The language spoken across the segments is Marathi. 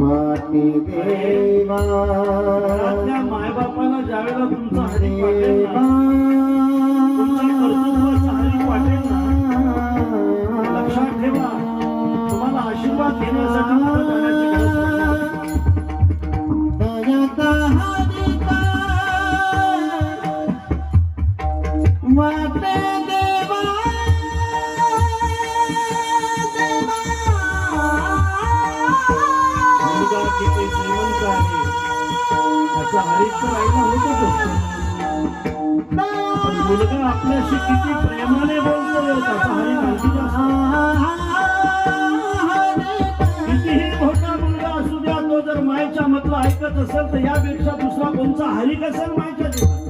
माती देवा. मायबापाला ज्यावेळेला तुमचा हरिक वाटेल ना तुमच्या कर्तृत्वाचा हरिक वाटेल ना लक्षात ठेवा. तुम्हाला आशीर्वाद घेण्यासाठी कुठं जाण्याची होतच असतो. पण मुलगा आपल्याशी किती प्रेमाने बोलतो त्याचा कितीही मोठा मुलगा असू द्या तो जर मायच्या मधलं ऐकत असेल तर यापेक्षा दुसरा कोणचा हरिक असेल मायच्या जीवनात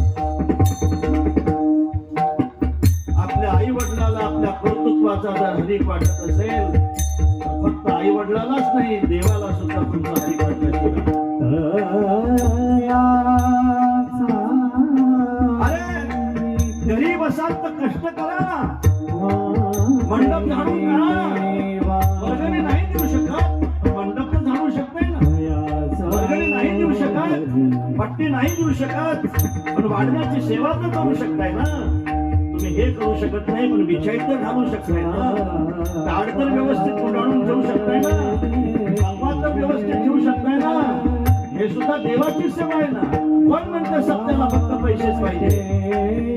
आपल्या आई वडिलाला आपल्या कर्तृत्वाचा जर हरिक वाटत असेल आई वडिलालाच नाही देवाला सुद्धा तुमचा आई वाटल्याशिवाय अरे गरीब असाल तर कष्ट करा ना. मंडप झाडून करा वर्गणी नाही देऊ शकत. मंडप तर झाडू शकते ना. वर्गणी नाही देऊ शकत. पट्टी नाही देऊ शकत. पण वाढण्याची सेवा तर करू शकताय ना. हे करू शकत नाही पण विचार तर घालू शकताय ना ताड तर व्यवस्थित गुंडाळून ठेवू शकताय ना. संवाद तर व्यवस्थित ठेवू शकताय ना. हे सुद्धा देवाची सेवा आहे ना. पण म्हणतं सत्याला फक्त पैसेच पाहिजे?